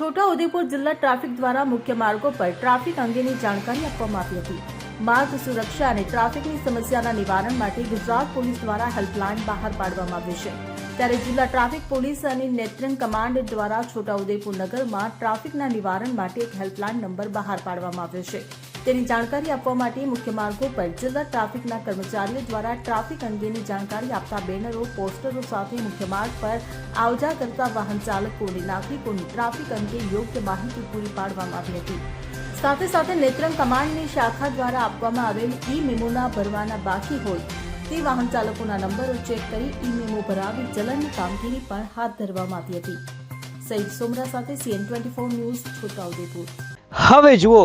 છોટાઉદેપુર જિલ્લા ટ્રાફિક દ્વારા મુખ્ય માર્ગો પર ટ્રાફિક અંગેની જાણકારી આપવામાં આવી હતી. માર્ગ સુરક્ષા અને ટ્રાફિકની સમસ્યાના નિવારણ માટે ગુજરાત પોલીસ દ્વારા હેલ્પલાઇન બહાર પાડવામાં આવી છે. ત્યારે જિલ્લા ટ્રાફિક પોલીસ અને નેત્રંગ કમાન્ડ દ્વારા છોટાઉદેપુર નગરમાં ટ્રાફિકના નિવારણ માટે એક હેલ્પલાઇન નંબર બહાર પાડવામાં આવ્યો છે. તેની જાણકારી આપવા માટે મુખ્ય માર્ગો પર જિલ્લા ટ્રાફિકના કર્મચારીઓ દ્વારા ટ્રાફિક અંગેની જાણકારી આપતા બેનરો, પોસ્ટરો સાથે મુખ્ય માર્ગ પર આવજા કરતા વાહન ચાલકો અને નાગરિકોની ટ્રાફિક અંગે યોગ્ય માહિતી પૂરી પાડવામાં આવી હતી. સાથે સાથે નેત્રંગ કમાન્ડની શાખા દ્વારા આપવામાં આવેલ ઈ મેમોના ભરવાના બાકી હોય તે વાહન ચાલકોના નંબરો ચેક કરી ઈ મેમો ભરાવી ચલણની કામગીરી પણ હાથ ધરવામાં આવી હતી. સઈદ સોમરા સાથે CN twenty four news Chhota Udepur. હવે જુઓ